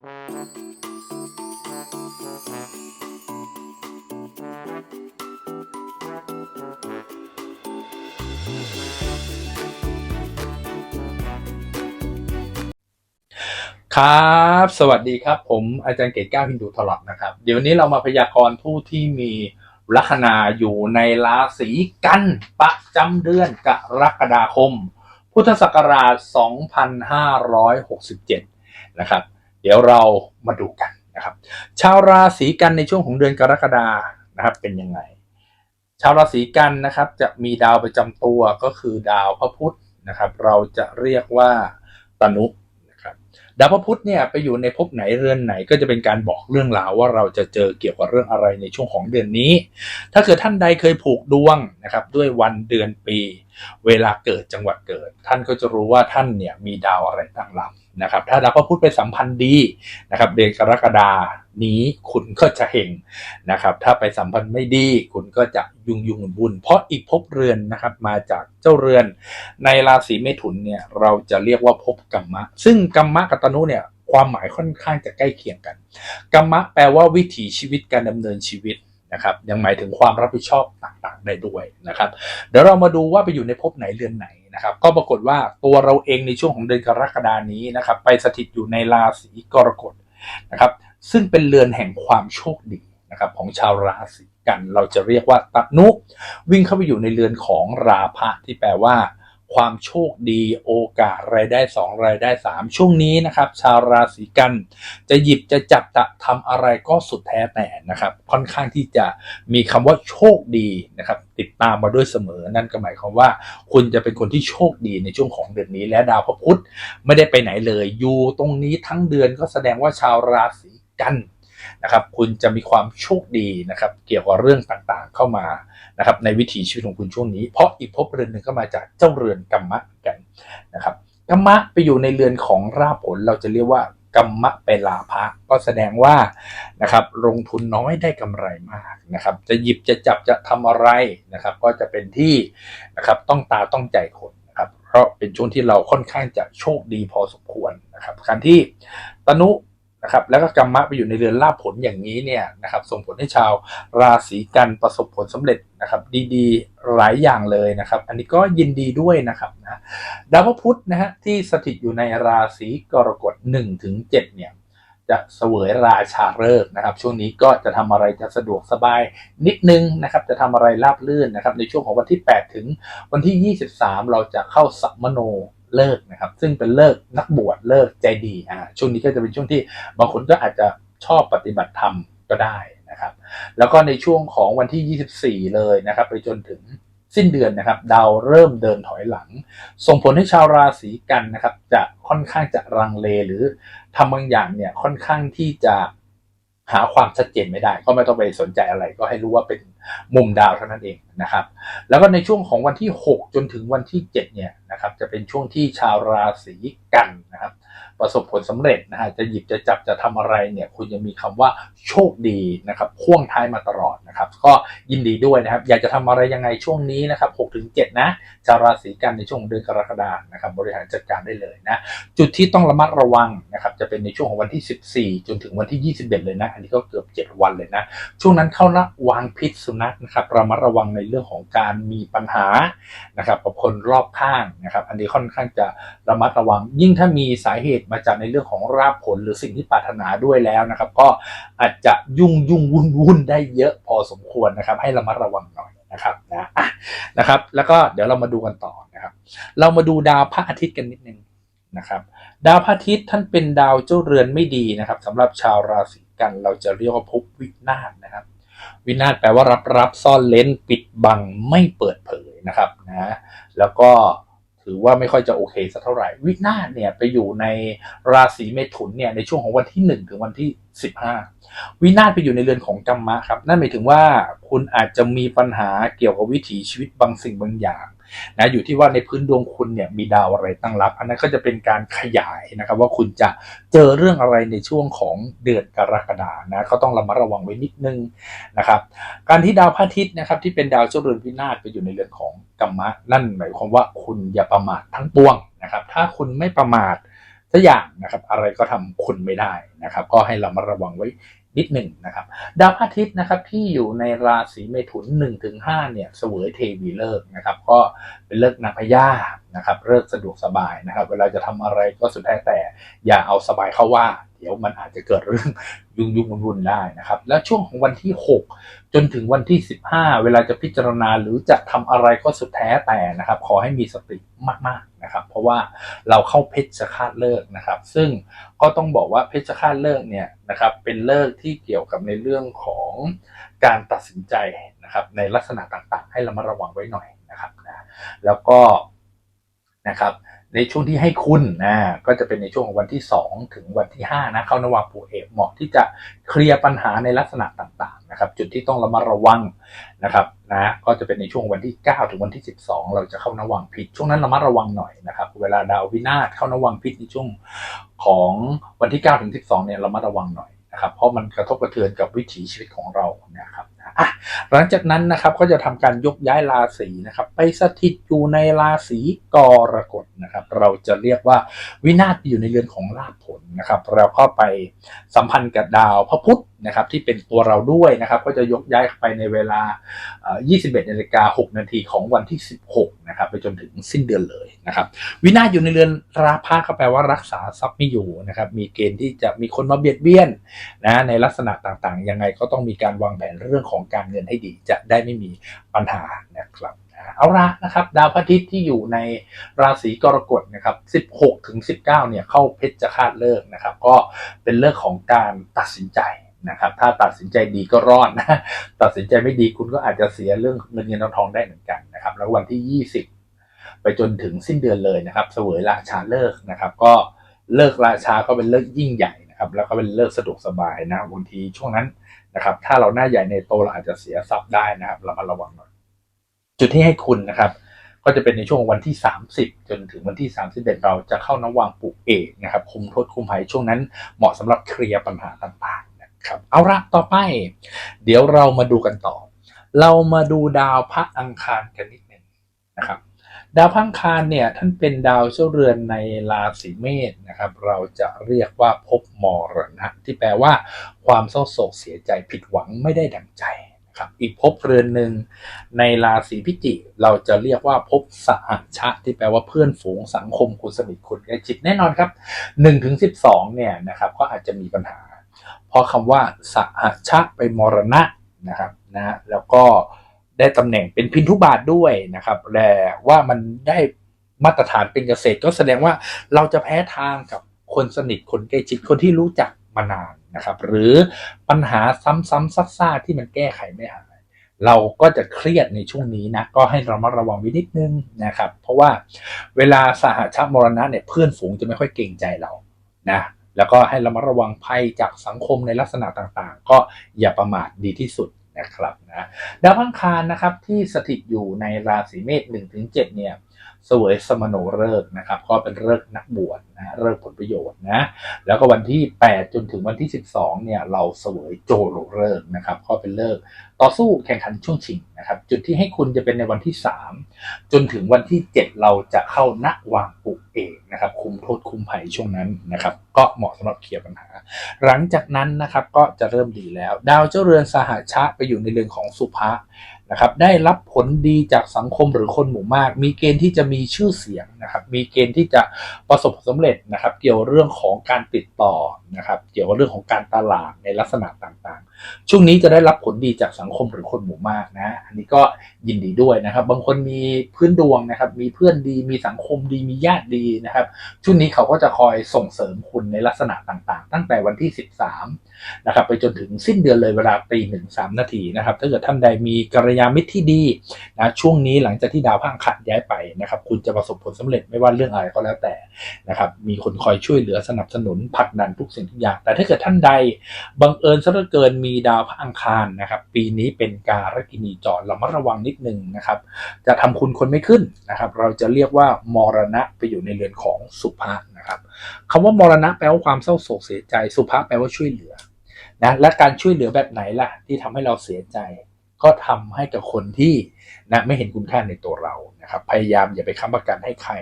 ครับ สวัสดีครับ ผมอาจารย์เกตก้าวพินดูทลอดนะครับ เดี๋ยวนนี้เรามาพยากรณ์ผู้ที่มีลัคนาอยู่ในราศีกันประจำเดือนกรกฎาคม พุทธศักราช 2567 นะครับ เดี๋ยวเรามาดูกันนะครับ ชาวราศีกันในช่วงของเดือนกรกฎานะครับเป็นยังไง ชาวราศีกันนะครับจะมีดาวประจำตัวก็คือดาวพระพุธนะครับ เราจะเรียกว่าตนุนะครับ ดาวพระพุธเนี่ยไปอยู่ในภพไหนเรือนไหนก็จะเป็นการบอกเรื่องราวว่าเราจะเจอเกี่ยวกับเรื่องอะไรในช่วงของเดือนนี้ ถ้าเกิดท่านใดเคยผูกดวงนะครับ ด้วยวันเดือนปี เวลาเกิดจังหวัดเกิด ท่านก็จะรู้ว่าท่านเนี่ยมีดาวอะไรตั้งลำ นะครับถ้าดาวพระพุธไปสัมพันธ์ดีนะครับเดือนกรกฎานี้คุณก็จะเฮงนะครับถ้าไปสัมพันธ์ไม่ดีคุณก็จะยุ่งยุ่งบุญเพราะอีกภพเรือนนะครับมาจากเจ้าเรือนในราศีเมถุนเนี่ยเราจะเรียกว่าภพกัมมะ ซึ่งกัมมะกับตนุเนี่ยความหมายค่อนข้างจะใกล้เคียงกันกัมมะแปลว่าวิถีชีวิตการดำเนินชีวิต นะครับยังหมายถึงความรับผิดชอบต่างๆได้ด้วยนะครับ เดี๋ยวเรามาดูว่าไปอยู่ในภพไหนเรือนไหนนะครับ ก็ปรากฏว่าตัวเราเองในช่วงของเดือนกรกฎานี้นะครับ ไปสถิตอยู่ในราศีกรกฎนะครับ ซึ่งเป็นเรือนแห่งความโชคดีนะครับของชาวราศีกัน เราจะเรียกว่าตนุวิ่งเข้าไปอยู่ในเรือนของราพะที่แปลว่า ความโชคดีโอกาสรายได้สองรายได้สามช่วงนี้นะครับ ชาวราศีกัน จะหยิบจะจับจะทำอะไรก็สุดแท้แต่นะครับ ค่อนข้างที่จะมีคำว่าโชคดีนะครับ ติดตามมาด้วยเสมอ นั่นก็หมายความว่า คุณจะเป็นคนที่โชคดีในช่วงของเดือนนี้ และดาวพระพุธไม่ได้ไปไหนเลยอยู่ตรงนี้ทั้งเดือนก็แสดงว่าชาวราศีกัน นะครับคุณจะมีความโชคดีนะครับเกี่ยวกับเรื่องต่างๆเข้ามานะครับในวิถีชีวิตของคุณช่วงนี้ เพราะอีกภพเรือนหนึ่งก็มาจากเจ้าเรือนกัมมะกันนะครับกัมมะไปอยู่ในเรือนของราผลเราจะเรียกว่ากัมมะเป็นลาภะก็แสดงว่านะครับลงทุนน้อยได้กำไรมากนะครับ จะหยิบจะจับจะทำอะไรนะครับ ก็จะเป็นที่นะครับต้องตาต้องใจคนนะครับ เพราะเป็นช่วงที่เราค่อนข้างจะโชคดีพอสมควรนะครับการที่ตนุ นะครับแล้วก็กรรมะไปอยู่ในเรือนลาภผลอย่างนี้เนี่ยนะครับส่งผลให้ชาวราศีกันประสบผลสำเร็จนะครับดีๆหลายอย่างเลยนะครับ อันนี้ก็ยินดีด้วยนะครับนะดาวพุธนะฮะที่สถิตอยู่ในราศีกรกฎ1ถึง7เนี่ยจะเสวยราชาฤกษ์นะครับ ช่วงนี้ก็จะทำอะไรจะสะดวกสบายนิดนึงนะครับ จะทำอะไรราบลื่นนะครับ ในช่วงของวันที่ 8 ถึงวันที่ 23 เราจะเข้าสัมมโน เลิกนะครับ ซึ่งเป็นเลิกนักบวชเลิกใจดีอ่าช่วงนี้ก็จะเป็นช่วงที่บางคนก็อาจจะชอบปฏิบัติธรรมก็ได้นะครับ แล้วก็ในช่วงของวันที่ 24 เลยนะครับ ไปจนถึงสิ้นเดือนนะครับ ดาวเริ่มเดินถอยหลัง ส่งผลให้ชาวราศีกันนะครับ จะค่อนข้างจะรังเลหรือทำบางอย่างเนี่ยค่อนข้างที่จะหาความชัดเจนไม่ได้ ก็ไม่ต้องไปสนใจอะไร ก็ให้รู้ว่าเป็นมุมดาวเท่านั้นเองนะครับ แล้วก็ในช่วงของวันที่ 6 จนถึงวันที่ 7 เนี่ยนะครับจะเป็นช่วงที่ชาวราศีกันนะครับ ประสบผลสำเร็จนะฮะจะหยิบจะจับจะทำอะไรเนี่ย คุณจะมีคำว่าโชคดีนะครับพ่วงท้ายมาตลอดนะครับ ก็ยินดีด้วยนะครับ อยากจะทำอะไรยังไงช่วงนี้นะครับ6ถึง7นะชาวราศีกันในช่วงเดือนกรกฎานะครับ บริหารจัดการได้เลยนะ จุดที่ต้องระมัดระวังนะครับ จะเป็นในช่วงของวันที่ 14 จนถึงวันที่ 21 เลยนะ อันนี้ก็เกือบ 7 วันเลยนะ ช่วงนั้นเข้าระวางพิษสุนัขนะครับระมัดระวังในเรื่องของการมีปัญหานะครับกับคนรอบข้างนะครับ อันนี้ค่อนข้างจะระมัดระวัง ยิ่งถ้ามีสาเหตุมาจากในเรื่องของราบผลหรือสิ่งที่ปรารถนาด้วยแล้วนะครับ ก็อาจจะยุ่งยุ่งวุ่นวุ่นได้เยอะพอสมควรนะครับ ให้ระมัดระวังหน่อยนะครับนะอะนะครับ แล้วก็เดี๋ยวเรามาดูกันต่อนะครับ เรามาดูดาวพระอาทิตย์กันนิดนึงนะครับดาวพระอาทิตย์ท่านเป็นดาวเจ้าเรือนไม่ดีนะครับสำหรับชาวราศีกันเราจะเรียกว่าภพวินาศนะครับ วินาศแปลว่ารับรับซ่อนเลนปิดบังไม่เปิดเผยนะครับนะแล้วก็ถือว่าไม่ค่อยจะโอเคสักเท่าไหร่ วินาศเนี่ยไปอยู่ในราศีเมถุนเนี่ยในช่วงของวันที่ 1 ถึงวันที่ 15 วินาศไปอยู่ในเรือนของกรรมะครับนั่นหมายถึงว่าคุณอาจจะมีปัญหาเกี่ยวกับวิถีชีวิตบางสิ่งบางอย่าง นะอยู่ที่ว่าในพื้นดวงคุณเนี่ยมีดาวอะไรตั้งรับ อันนั้นก็จะเป็นการขยายนะครับว่าคุณจะเจอเรื่องอะไรในช่วงของเดือนกรกฎานะก็ต้องระมัดระวังไว้นิดนึงนะครับการที่ดาวพระอาทิตย์นะครับที่เป็นดาวเจ้าเรือนวินาศไปอยู่ในเรือนของกัมมะนั่นหมายความว่าคุณอย่าประมาททั้งปวงนะครับถ้าคุณไม่ประมาทสักอย่างนะครับอะไรก็ทำคุณไม่ได้นะครับก็ให้เรามาระวังไว้ นิดหนึ่งนะครับ ดาวพระอาทิตย์นะครับที่อยู่ในราศีเมถุน1ถึง5เนี่ยเสวยเทวีเลิกนะครับ ก็เป็นเลิกนางพญานะครับเลิกสะดวกสบายนะครับ เวลาจะทำอะไรก็สุดแท้แต่ อย่าเอาสบายเข้าว่า เดี๋ยวมันอาจจะเกิดเรื่องยุ่งยุ่งวุ่นๆได้นะครับ แล้วช่วงของวันที่ 6 จนถึงวันที่ 15 เวลาจะพิจารณาหรือจะทำอะไรก็สุดแท้แต่นะครับ ขอให้มีสติมากๆนะครับ เพราะว่าเราเข้าเพชฌฆาตเลิกนะครับ ซึ่งก็ต้องบอกว่าเพชฌฆาตเลิกเนี่ยนะครับเป็นเลิกที่เกี่ยวกับในเรื่องของการตัดสินใจนะครับในลักษณะต่างๆ ให้เรามาระวังไว้หน่อยนะครับนะแล้วก็ นะครับในช่วงที่ให้คุณนะก็จะเป็นในช่วงของวันที่ 2 ถึงวันที่ 5 นะเข้านวาปูเอกเหมาะที่จะเคลียร์ปัญหาในลักษณะต่างๆนะครับจุดที่ต้องระมัดระวังนะครับนะก็จะเป็นในช่วงวันที่ 9 ถึงวันที่ 12 เราจะเข้านวังพิษช่วงนั้นระมัดระวังหน่อยนะครับเวลาดาววินาศเข้านวังพิษในช่วงของวันที่ 9 ถึง 12 เนี่ยระมัดระวังหน่อยนะครับเพราะมันกระทบกระเทือนกับวิถีชีวิตของเรานะครับ อะหลังจากนั้นนะครับก็จะทำการยกย้ายราศีนะครับ ไปสถิตอยู่ในราศีกรกฎนะครับ เราจะเรียกว่าวินาศอยู่ในเรือนของลาภผลนะครับ เราก็ไปสัมพันธ์กับดาวพระพุธ นะครับที่เป็นตัวเราด้วยนะครับก็จะยกย้ายไปในเวลาเอ่อ21นาฬิกา6นาทีของวันที่ 16นะครับไปจนถึงสิ้นเดือนเลยนะครับวินาศอยู่ในเรือนราพะก็แปลว่ารักษาทรัพย์ไม่อยู่นะครับมีเกณฑ์ที่จะมีคนมาเบียดเบียนนะในลักษณะต่างๆ ยังไงก็ต้องมีการวางแผนเรื่องของการเงินให้ดีจะได้ไม่มีปัญหานะครับเอาละนะครับดาวพระอาทิตย์ที่อยู่ในราศีกรกฎนะครับ 16 ถึง 19 เนี่ยเข้าเพชรคาตเลิกนะครับ ก็เป็นเรื่องของการตัดสินใจ นะครับ ถ้าตัดสินใจดีก็รอดนะ ตัดสินใจไม่ดีคุณก็อาจจะเสียเรื่องเงินเงินทองทองได้เหมือนกันนะครับ แล้ววันที่ 20 ไปจนถึงสิ้นเดือนเลยนะครับ เสวยราชาเลิกนะครับ ก็เลิกราชาก็เป็นเลิกยิ่งใหญ่นะครับ แล้วก็เป็นเลิกสะดวกสบายนะบางทีช่วงนั้นนะครับ ถ้าเราหน้าใหญ่ในโตเราอาจจะเสียทรัพย์ได้นะครับเรามาระวังหน่อย จุดที่ให้คุณนะครับก็จะเป็นในช่วงวันที่ 30 จนถึงวันที่ 31 เราจะเข้านวังปุกเอกนะครับ คุมโทษคุมภัยช่วงนั้นเหมาะสำหรับเคลียร์ปัญหาต่างๆ ครับเอาละต่อไป เดี๋ยวเรามาดูกันต่อ เรามาดูดาวพระอังคารกันนิดหนึ่งนะครับ ดาวพระอังคารเนี่ยท่านเป็นดาวเจ้าเรือนในราศีเมษนะครับ เราจะเรียกว่าภพมรณะที่แปลว่า ความเศร้าโศกเสียใจผิดหวังไม่ได้ดังใจนะครับอีกภพเรือนหนึ่งในราศีพิจิกเราจะเรียกว่าภพสหชะที่แปลว่าเพื่อนฝูงสังคมคุณสนิทคุณใกล้ชิดแน่นอนครับ1ถึง12เนี่ยนะครับก็อาจจะมีปัญหา เพราะคำว่าสหชะไปมรณะนะครับนะแล้วก็ได้ตำแหน่งเป็นพินทุบาทด้วยนะครับแต่ว่ามันได้มาตรฐานเป็นเกษตรก็แสดงว่าเราจะแพ้ทางกับคนสนิทคนใกล้ชิดคนที่รู้จักมานานนะครับ หรือปัญหาซ้ำๆซักๆที่มันแก้ไขไม่หายเราก็จะเครียดในช่วงนี้นะก็ให้เรามาระวังไว้นิดนึงนะครับ เพราะว่าเวลาสหชาติมรณะเนี่ยเพื่อนฝูงจะไม่ค่อยเกรงใจเรานะ แล้วก็ให้เรามาระวังภัยจากสังคมในลักษณะต่างๆ ก็อย่าประมาทดีที่สุดนะครับนะดาวพังคารนะครับที่สถิตอยู่ในราศีเมษ1-7เนี่ย สวยสมโนฤกษ์นะครับ ก็เป็นฤกษ์นักบวชนะฤกษ์ผลประโยชน์นะแล้วก็วันที่ 8 จนถึงวันที่ 12เนี่ยเราเสวยโจโรฤกษ์นะครับก็เป็นฤกษ์ต่อสู้แข่งขันช่วงชิงนะครับจุดที่ให้คุณจะเป็นในวันที่ 3 จนถึงวันที่ 7 เราจะเข้านักวางปุกเอกนะครับคุมโทษคุมภัยช่วงนั้นนะครับก็เหมาะสำหรับเคลียร์ปัญหา หลังจากนั้นนะครับก็จะเริ่มดีแล้ว ดาวเจ้าเรือนสหชะไปอยู่ในเรือนของสุภะ นะครับได้รับผลดีจากสังคมหรือคนหมู่มาก มีเกณฑ์ที่จะมีชื่อเสียงนะครับมีเกณฑ์ที่จะประสบผลสำเร็จนะครับ เกี่ยวเรื่องของการติดต่อนะครับ เกี่ยวกับเรื่องของการตลาดในลักษณะต่างๆ ช่วงนี้จะได้รับผลดีจากสังคมหรือคนหมู่มากนะอันนี้ก็ยินดีด้วยนะครับ บางคนมีพื้นดวงนะครับ มีเพื่อนดีมีสังคมดีมีญาติดีนะครับช่วงนี้เขาก็จะคอยส่งเสริมคุณในลักษณะต่างๆ ตั้งแต่วันที่ 13 นะครับไปจนถึงสิ้นเดือนเลยเวลาตีหนึ่งสามนาทีนะครับถ้าเกิดท่านใดมีกัลยาณมิตรที่ดีนะช่วงนี้หลังจากที่ดาวพฤหัสย้ายไปนะครับคุณจะประสบผลสำเร็จไม่ว่าเรื่องอะไรก็แล้วแต่นะครับมีคนคอยช่วยเหลือสนับสนุนผลักดันทุกสิ่งทุกอย่าง แต่ถ้าเกิดท่านใดบังเอิญซะเหลือเกินมีดาวพระอังคารนะครับปีนี้เป็นการกินีจรเรามาระวังนิดนึงนะครับจะทำคุณคนไม่ขึ้นนะครับเราจะเรียกว่ามรณะไปอยู่ในเรือนของสุภานะครับคำว่ามรณะแปลว่าความเศร้าโศกเสียใจสุภาแปลว่าช่วยเหลือ นะและการช่วยเหลือแบบไหนล่ะ ที่ทำให้เราเสียใจ ก็ทำให้กับคนที่นะไม่เห็นคุณค่าในตัวเรานะครับพยายามอย่าไปค้ำประกันให้ใคร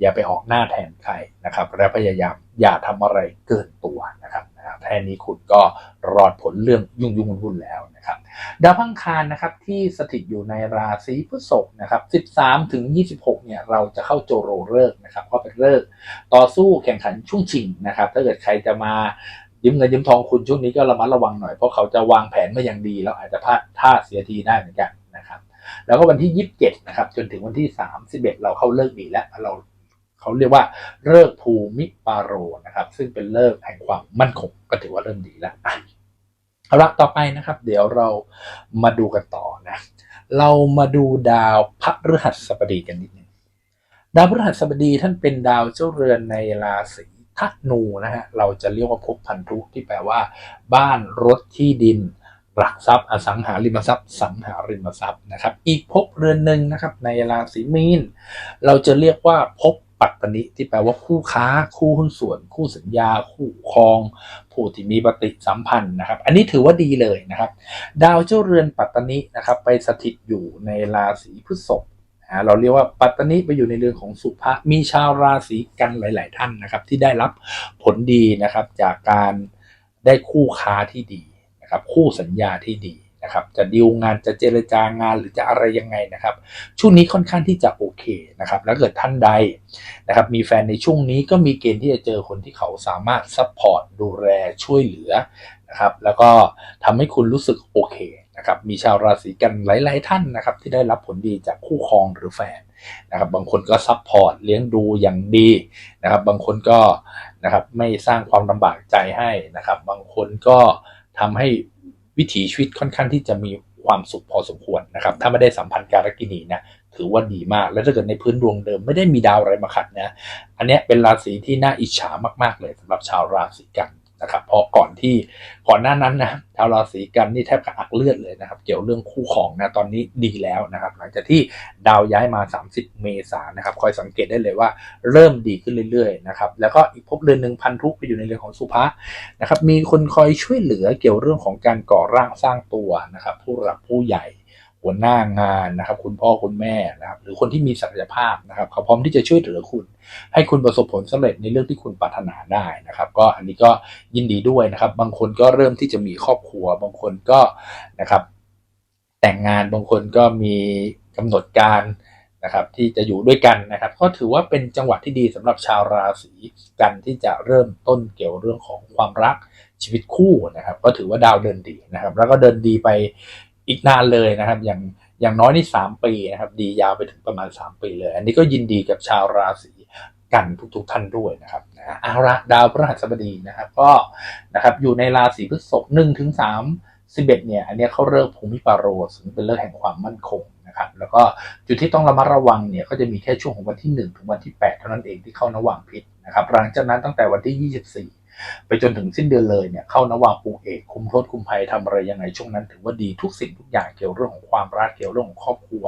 อย่าไปออกหน้าแทนใครนะครับและพยายามอย่าทำอะไรเกินตัวนะครับแทนนี้คุณก็รอดผลเรื่องยุ่งยุ่งวุ่นแล้วนะครับดาวพังคารนะครับที่สถิตอยู่ในราศีพฤษภนะครับ 13 ถึง 26 เนี่ยเราจะเข้าโจโรเลิกนะครับก็เป็นเลิกต่อสู้แข่งขันช่วงชิงนะครับ ถ้าเกิดใครจะมา ยืมเงินยืมทองคุณช่วงนี้ก็ระมัดระวังหน่อยเพราะเขาจะวางแผนมาอย่างดีแล้วอาจจะพลาดท่าเสียทีได้เหมือนกันนะครับ แล้วก็วันที่ 27 นะครับ จนถึงวันที่ 31 เราเข้าเลิกดีแล้วเราเขาเรียกว่าเลิกภูมิปาโรนะครับ ซึ่งเป็นเลิกแห่งความมั่นคงก็ถือว่าเริ่มดีแล้วเอาละต่อไปนะครับ เดี๋ยวเรามาดูกันต่อนะเรามาดูดาวพฤหัสบดีกันนิดนึงดาวพฤหัสบดีท่านเป็นดาวเจ้าเรือนในราศี ธนูนะฮะเราจะเรียกว่าภพพันธุที่แปลว่า บ้านรถที่ดินหลักทรัพย์อสังหาริมทรัพย์สังหาริมทรัพย์นะครับ อีกภพเรือนหนึ่งนะครับ ในราศีมีนเราจะเรียกว่าภพปัตตนิที่แปลว่าคู่ค้า คู่หุ้นส่วน คู่สัญญา คู่ครองผู้ที่มีปฏิสัมพันธ์นะครับ อันนี้ถือว่าดีเลยนะครับ ดาวเจ้าเรือนปัตตนินะครับ ไปสถิตอยู่ในราศีพฤษภ นะเราเรียกว่าปัตตนิไปอยู่ในเรือนของสุภะมีชาวราศีกันหลาย ๆ ท่านนะครับ ที่ได้รับผลดีนะครับ จากการได้คู่ค้าที่ดีนะครับ คู่สัญญาที่ดีนะครับ จะดีลงานจะเจรจางานหรือจะอะไรยังไงนะครับ ช่วงนี้ค่อนข้างที่จะโอเคนะครับ แล้วเกิดท่านใดนะครับ มีแฟนในช่วงนี้ก็มีเกณฑ์ที่จะเจอคนที่เขาสามารถซัพพอร์ตดูแลช่วยเหลือนะครับ แล้วก็ทำให้คุณรู้สึกโอเค นะครับมีชาวราศีกันหลาย ๆ ท่านนะครับที่ได้รับผลดีจากคู่ครองหรือแฟนนะครับบางคนก็ซัพพอร์ตเลี้ยงดูอย่างดีนะครับบางคนก็นะครับไม่สร้างความลำบากใจให้นะครับบางคนก็ทำให้วิถีชีวิตค่อนข้างที่จะมีความสุขพอสมควรนะครับถ้าไม่ได้สัมพันธ์การกินีนะถือว่าดีมาก แล้วถ้าเกิดในพื้นดวงเดิมไม่ได้มีดาวอะไรมาขัดนะอันนี้เป็นราศีที่น่าอิจฉามากๆเลยสำหรับชาวราศีกัน นะครับเพราะก่อนที่ก่อนหน้านั้นนะชาวราศีกันนี่แทบกับอักเลือดเลยนะครับ เกี่ยวเรื่องคู่ของนะตอนนี้ดีแล้วนะครับ หลังจากที่ดาวย้ายมา 30 เมษายนนะครับ คอยสังเกตได้เลยว่าเริ่มดีขึ้นเรื่อยๆนะครับแล้วก็อีกภพเรือนหนึ่งพันธุไปอยู่ในเรือนของสุภะนะครับมีคนคอยช่วยเหลือเกี่ยวเรื่องของการก่อร่างสร้างตัวนะครับ ผู้หลักผู้ใหญ่ หัวหน้างานนะครับ คุณพ่อคุณแม่นะครับ หรือคนที่มีศักยภาพนะครับ เขาพร้อมที่จะช่วยเหลือคุณ ให้คุณประสบผลสำเร็จในเรื่องที่คุณปรารถนาได้นะครับ ก็อันนี้ก็ยินดีด้วยนะครับ บางคนก็เริ่มที่จะมีครอบครัว บางคนก็นะครับ แต่งงานบางคนก็มีกำหนดการนะครับที่จะอยู่ด้วยกันนะครับ ก็ถือว่าเป็นจังหวะที่ดีสำหรับชาวราศีกันที่จะเริ่มต้นเกี่ยวเรื่องของความรักชีวิตคู่นะครับ ก็ถือว่าดาวเดินดีนะครับ แล้วก็เดินดีไป อีกนานเลยนะครับ อย่างอย่างน้อยนี่สามปีนะครับ ดียาวไปถึงประมาณ 3 ปีเลย อันนี้ก็ยินดีกับชาวราศีกันทุกๆท่านด้วยนะครับนะอาละดาวพฤหัสบดีนะครับก็นะครับอยู่ในราศีพฤษภหนึ่งถึงสามสิบเอ็ดเนี่ยอันนี้เขาเลิกภูมิปาโรซึ่งเป็นเลิกแห่งความมั่นคงนะครับแล้วก็จุดที่ต้องระมัดระวังเนี่ยก็จะมีแค่ช่วงของวันที่ 1 ถึงวันที่ 8 เท่านั้นเองที่เข้านวางพิษนะครับหลังจากนั้นตั้งแต่วันที่ 24 ไปจนถึงสิ้นเดือนเลยเนี่ยเข้านวางปูเอกคุมโทษคุมภัยทำอะไรยังไงช่วงนั้น ถือว่าดีทุกสิ่งทุกอย่างเกี่ยวเรื่องของความรักเกี่ยวเรื่องของครอบครัว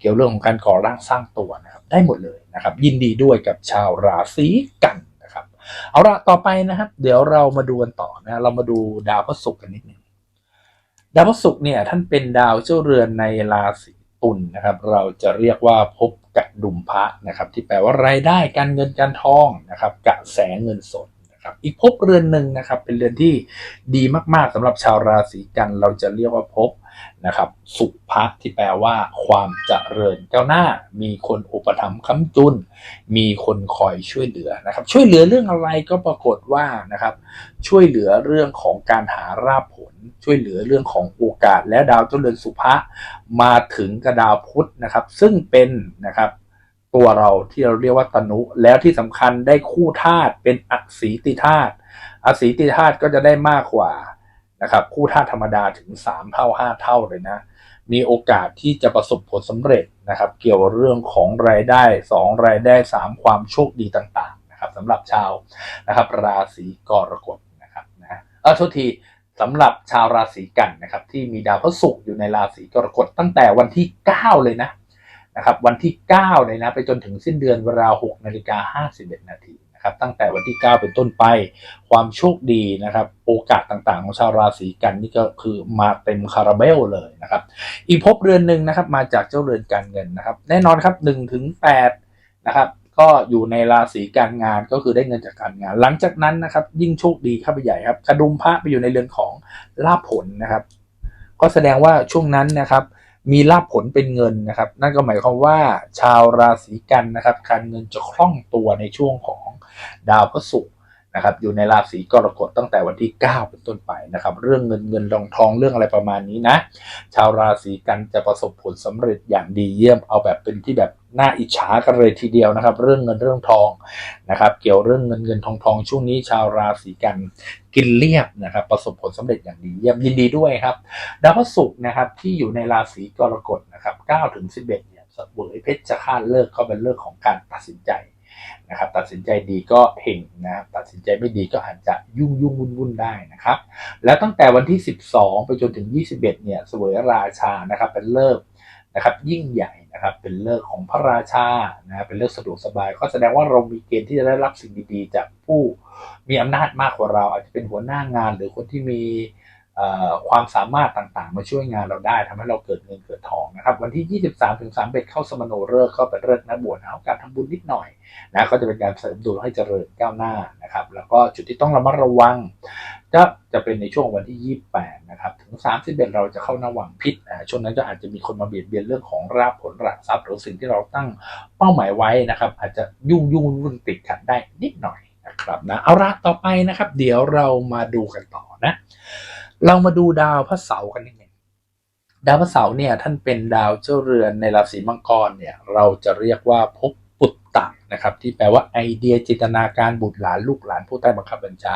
เกี่ยวเรื่องของการก่อร่างสร้างตัวนะครับได้หมดเลยนะครับ ยินดีด้วยกับชาวราศีกันนะครับ เอาละต่อไปนะครับ เดี๋ยวเรามาดูกันต่อนะเรามาดูดาวพฤหัสกันนิดนึงดาวพฤหัสเนี่ยท่านเป็นดาวเจ้าเรือนในราศีตุลนะครับ เราจะเรียกว่าพบกับดุมพระนะครับ ที่แปลว่ารายได้การเงินการทองนะครับกระแสเงินสด นะครับอีกภพเรือนหนึ่งนะครับ เป็นเรือนที่ดีมากๆสำหรับชาวราศีกัน เราจะเรียกว่าภพนะครับ สุภะที่แปลว่า ความเจริญก้าวหน้า มีคนอุปถัมภ์ค้ำจุน มีคนคอยช่วยเหลือนะครับ ช่วยเหลือเรื่องอะไรก็ปรากฏว่านะครับ ช่วยเหลือเรื่องของการหาราบผล ช่วยเหลือเรื่องของโอกาส และดาวเจริญสุภะมาถึงกระดาวพุธนะครับ ซึ่งเป็นนะครับ ตัวเราที่เราเรียกว่าตนุ แล้วที่สำคัญได้คู่ธาตุเป็นอสีติธาตุอสีติธาตุก็จะได้มากกว่านะครับคู่ธาตุธรรมดาถึง 3 เท่า 5 เท่าเลยนะ มีโอกาสที่จะประสบผลสำเร็จนะครับ เกี่ยวกับเรื่องของรายได้ 2 รายได้ 3 ความโชคดีต่างๆนะครับสำหรับชาวนะครับ ราศีกรกฎนะครับนะเออโทษทีสำหรับชาวราศีกันนะครับ ที่มีดาวพระศุกร์อยู่ในราศีกรกฎตั้งแต่วันที่ 9 เลยนะ นะครับวันที่ 9 เลยนะไปจนถึงสิ้นเดือนเวลา6นาฬิกา51 นาทีนะครับตั้งแต่วันที่ 9 เป็นต้นไป ความโชคดีนะครับโอกาสต่างๆ ของชาวราศีกันนี่ก็คือมาเต็มคาราเบลเลยนะครับอีกภพเรือนหนึ่งนะครับมาจากเจ้าเรือนการเงินนะครับแน่นอนครับ1ถึง8นะครับก็อยู่ในราศีการงานก็คือได้เงินจากการงาน หลังจากนั้นนะครับยิ่งโชคดีเข้าไปใหญ่ครับกระดุมพระไปอยู่ในเรือนของลาภผลนะครับก็แสดงว่าช่วงนั้นนะครับ มีลาภผลเป็นเงินนะครับ นั่นก็หมายความว่าชาวราศีกันนะครับ การเงินจะคล่องตัวในช่วงของดาวพระศุกร์นะครับ อยู่ในราศีกรกฎตั้งแต่วันที่ 9 เป็นต้นไปนะครับ เรื่องเงินเงินทองทองเรื่องอะไรประมาณนี้นะ ชาวราศีกันจะประสบผลสำเร็จอย่างดีเยี่ยมเอาแบบเป็นที่แบบ น่าอิจฉากันเลยทีเดียวนะครับ เรื่องเงินเรื่องทองนะครับ เกี่ยวเรื่องเงินเงินทองทองช่วงนี้ชาวราศีกันกินเรียบนะครับ ประสบผลสำเร็จอย่างดีเยี่ยมยินดีด้วยครับดาวพฤหัสนะครับที่อยู่ในราศีกรกฎนะครับ9ถึง11เนี่ยเสวยเพชรจะคาดเลิกเขาเป็นเรื่องของการตัดสินใจนะครับตัดสินใจดีก็เห่งนะครับตัดสินใจไม่ดีก็อาจจะยุ่งยุ่งวุ่นวุ่นได้นะครับ แล้วตั้งแต่วันที่ 12 ไปจนถึง 21 เนี่ยเสวยราชานะครับเป็นเลิกนะครับยิ่งใหญ่ นะครับเป็นเลิกของพระราชานะเป็นเลิกสะดวกสบาย ก็แสดงว่าเรามีเกณฑ์ที่จะได้รับสิ่งดีๆ จากผู้มีอำนาจมากกว่าเรา อาจจะเป็นหัวหน้างานหรือคนที่มีความสามารถต่างๆ มาช่วยงานเราได้ทำให้เราเกิดเงินเกิดทองนะครับ วันที่ 23ถึง31เข้าสมโนฤกษ์เข้าเป็นฤกษ์นะบวชนะโอกาสทำบุญนิดหน่อยนะก็จะเป็นการเสริมดวงให้เจริญก้าวหน้านะครับ แล้วก็จุดที่ต้องระมัดระวัง ก็จะเป็นในช่วงวันที่ 28 นะครับ ถึง 31 เราจะเข้านาวังพิษอ่าช่วงนั้นก็อาจจะมีคนมาเบียดเบียนเรื่องของราบผลรักทรัพย์หรือสิ่งที่เราตั้งเป้าหมายไว้นะครับ อาจจะยุ่งยุ่งวุ่นติดขัดได้นิดหน่อยนะครับนะเอาละต่อไปนะครับ เดี๋ยวเรามาดูกันต่อนะ เรามาดูดาวพระเสาร์กันนิดหนึ่งดาวพระเสาร์เนี่ยท่านเป็นดาวเจ้าเรือนในราศีมังกรเนี่ยเราจะเรียกว่าภพ ตะนะครับที่แปลว่าไอเดียจินตนาการบุตรหลานลูกหลานผู้ใต้บังคับบัญชา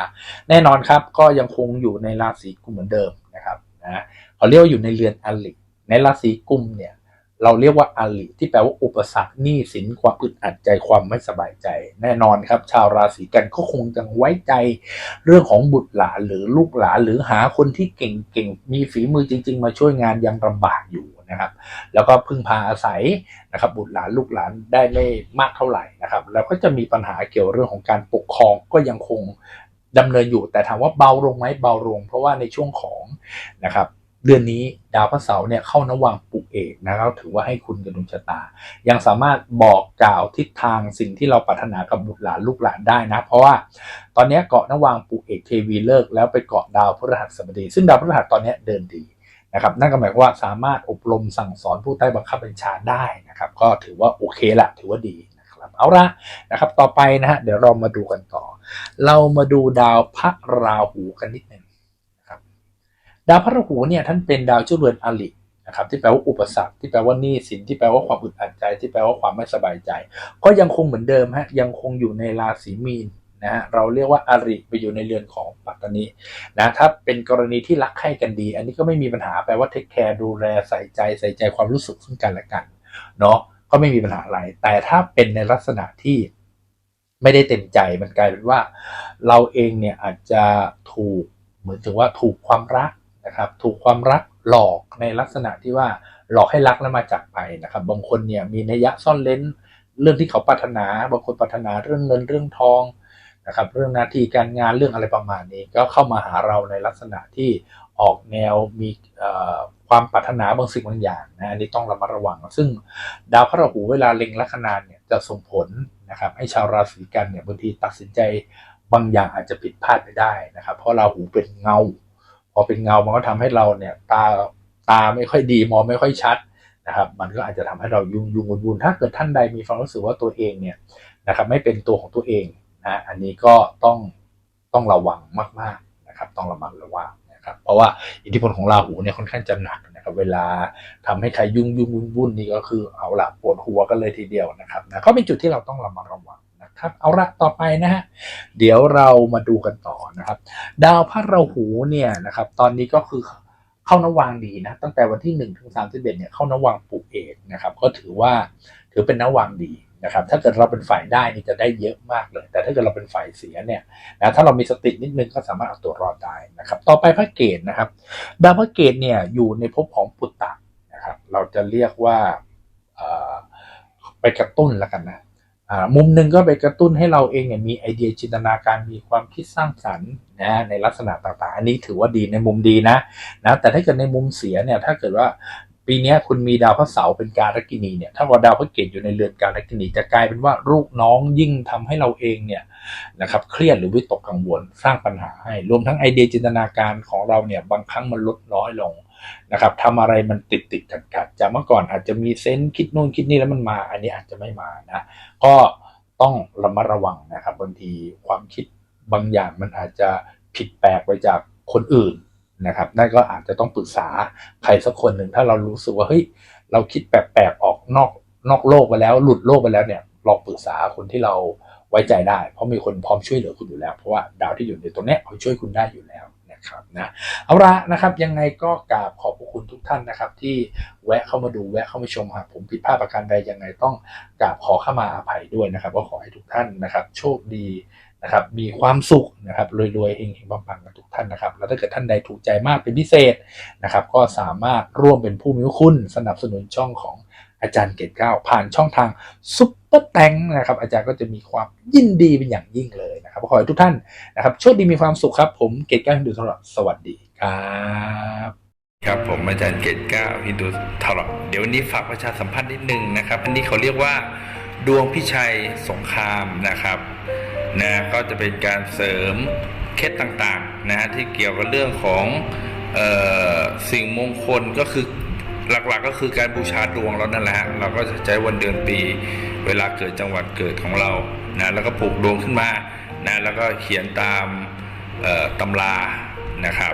แน่นอนครับก็ยังคงอยู่ในราศีกุมเหมือนเดิมนะครับนะเขาเรียกว่าอยู่ในเรือนอลิในราศีกุมเนี่ยเราเรียกว่าอลิที่แปลว่าอุปสรรคหนี้สินความอึดอัดใจความไม่สบายใจ แน่นอนครับ ชาวราศีกันก็คงจะไว้ใจเรื่องของบุตรหลานหรือลูกหลานหรือหาคนที่เก่งๆมีฝีมือจริง ๆ มาช่วยงานยังลำบากอยู่ นะครับ แล้วก็พึ่งพาอาศัยนะครับบุตรหลานลูกหลานได้ไม่มากเท่าไหร่นะครับ แล้วก็จะมีปัญหาเกี่ยวเรื่องของการปกครองก็ยังคงดำเนินอยู่ แต่ถามว่าเบาลงไหมเบาลง เพราะว่าในช่วงของนะครับเดือนนี้ดาวพระเสาร์เนี่ยเข้านวังปุกเอกนะครับถือว่าให้คุณกับดวงชะตา ยังสามารถบอกกล่าวทิศทางสิ่งที่เราปรารถนากับบุตรหลานลูกหลานได้นะ เพราะว่าตอนนี้เกาะนวังปุกเอกเทวีเลิกแล้วไปเกาะดาวพฤหัสบดี ซึ่งดาวพฤหัสตอนนี้เดินดี นะครับนั่นก็หมายความว่าสามารถอบรมสั่งสอนผู้ใต้บังคับบัญชาได้นะครับ ก็ถือว่าโอเคละถือว่าดีนะครับเอาละนะครับ ต่อไปนะฮะเดี๋ยวเรามาดูกันต่อ เรามาดูดาวพระราหูกันนิดหนึ่งนะครับ ดาวพระราหูเนี่ยท่านเป็นดาวเจ้าเรือนอลินะครับที่แปลว่าอุปสรรคที่แปลว่าหนี้สินที่แปลว่าความอึดอัดใจ ที่แปลว่าความไม่สบายใจ ก็ยังคงเหมือนเดิมฮะยังคงอยู่ในราศีมีน นะฮะเราเรียกว่าอริไปอยู่ในเรือนของปัตตานีนะถ้าเป็นกรณีที่รักใคร่กันดี อันนี้ก็ไม่มีปัญหาแปลว่าเทคแคร์ดูแลใส่ใจใส่ใจความรู้สึกซึ่งกันและกันเนาะก็ไม่มีปัญหาอะไร แต่ถ้าเป็นในลักษณะที่ไม่ได้เต็มใจมันกลายเป็นว่า เราเองเนี่ยอาจจะถูกเหมือนถึงว่าถูกความรักนะครับ ถูกความรักหลอกในลักษณะที่ว่าหลอกให้รักแล้วมาจากไปนะครับ บางคนเนี่ยมีนัยยะซ่อนเล้นเรื่องที่เขาปรารถนา บางคนปรารถนาเรื่องเงินเรื่องทอง นะครับเรื่องหน้าที่การงานเรื่องอะไรประมาณนี้ ก็เข้ามาหาเราในลักษณะที่ออกแนวมีความปรารถนาบางสิ่งบางอย่างนะอันนี้ต้องระมัดระวัง ซึ่งดาวพระราหูเวลาเล็งลัคนาเนี่ยจะส่งผลนะครับให้ชาวราศีกันเนี่ยบางทีตัดสินใจบางอย่างอาจจะผิดพลาดไปได้นะครับ เพราะราหูเป็นเงา พอเป็นเงามันก็ทำให้เราเนี่ยตาตาไม่ค่อยดีมองไม่ค่อยชัดนะครับ มันก็อาจจะทำให้เรายุ่งยุ่งวุ่นวุ่นถ้าเกิดท่านใดมีความรู้สึกว่าตัวเองเนี่ยนะครับไม่เป็นตัวของตัวเอง นะอันนี้ก็ต้องต้องระวังมากๆนะครับ ต้องระมัดระวังนะครับเพราะว่าอิทธิพลของราหูเนี่ยค่อนข้างจะหนักนะครับเวลาทำให้ใครยุ่งยุ่งวุ่นวุ่นนี่ก็คือเอาละปวดหัวกันเลยทีเดียวนะครับนะก็เป็นจุดที่เราต้องระมัดระวังนะครับเอาละต่อไปนะฮะเดี๋ยวเรามาดูกันต่อนะครับ ดาวพระราหูเนี่ยนะครับตอนนี้ก็คือเข้านวางดีนะตั้งแต่วันที่1ถึง31เนี่ยเข้านวางปุเอกนะครับก็ถือว่าถือเป็นนวางดี นะครับถ้าเกิดเราเป็นฝ่ายได้นี่จะได้เยอะมากเลย แต่ถ้าเกิดเราเป็นฝ่ายเสียเนี่ยนะถ้าเรามีสตินิดนึงก็สามารถเอาตัวรอดได้นะครับ ต่อไปพระเกตนะครับดาวพระเกตเนี่ยอยู่ในภพของปุตตะนะครับเราจะเรียกว่าไปกระตุ้นแล้วกันนะมุมหนึ่งก็ไปกระตุ้นให้เราเองเนี่ยมีไอเดียจินตนาการมีความคิดสร้างสรรค์นะในลักษณะต่างๆ อันนี้ถือว่าดีในมุมดีนะนะแต่ถ้าเกิดในมุมเสียเนี่ยถ้าเกิดว่า ปีนี้คุณมีดาวพระเสาร์เป็นการักินีเนี่ยถ้าว่าดาวพระเกตอยู่ในเรือนการักินีจะกลายเป็นว่าลูกน้องยิ่งทำให้เราเองเนี่ยนะครับเครียดหรือวิตกกังวลสร้างปัญหาให้ รวมทั้งไอเดียจินตนาการของเราเนี่ยบางครั้งมันลดน้อยลงนะครับทำอะไรมันติดติดขัดขัดจากเมื่อก่อนอาจจะมีเซนส์คิดนู่นคิดนี่แล้วมันมา อันนี้อาจจะไม่มานะก็ต้องระมัดระวังนะครับบางทีความคิดบางอย่างมันอาจจะผิดแปลกไปจากคนอื่น นะครับนั่นก็อาจจะต้องปรึกษาใครสักคนหนึ่งถ้าเรารู้สึกว่าเฮ้ยเราคิดแปลกๆออกนอกนอกโลกไปแล้ว หลุดโลกไปแล้วเนี่ยลองปรึกษาคนที่เราไว้ใจได้ เพราะมีคนพร้อมช่วยเหลือคุณอยู่แล้ว เพราะว่าดาวที่อยู่ในตรงเนี้ยเขาช่วยคุณได้อยู่แล้วนะครับนะเอาละนะครับยังไงก็กราบขอบพระคุณทุกท่านนะครับ ที่แวะเข้ามาดูแวะเข้ามาชมหากผมผิดพลาดประการใดยังไงต้องกราบขอเข้ามาอภัยด้วยนะครับก็ขอให้ทุกท่านนะครับ โชคดี นะครับมีความสุขนะครับรวยๆเฮงๆปังๆกันทุกท่านนะครับ แล้วถ้าเกิดท่านใดถูกใจมากเป็นพิเศษนะครับ ก็สามารถร่วมเป็นผู้มีคุณสนับสนุนช่องของอาจารย์เกตเก้าผ่านช่องทางซุปเปอร์แตงนะครับอาจารย์ก็จะมีความยินดีเป็นอย่างยิ่งเลยนะครับขอให้ทุกท่านนะครับโชคดีมีความสุขครับ ผมเกตเก้าฮินดูทรอดสวัสดีครับครับผมอาจารย์เกตเก้าฮินดูทารอเดี๋ยววันนี้ฝากประชาสัมพันธ์นิดนึงนะครับ อันนี้เขาเรียกว่าดวงพิชัยสงครามนะครับ นะก็จะเป็นการเสริมเคล็ดต่างๆนะฮะที่เกี่ยวกับเรื่องของออสิ่งมงคลก็คือหลักๆก็คือการบูชาดวงเรานั่นแหละเราก็จะใช้วันเดือนปี เวลาเกิดจังหวัดเกิดของเรานะแล้วก็ปลูกดวงขึ้นมานะแล้วก็เขียนตามตำรานะครับ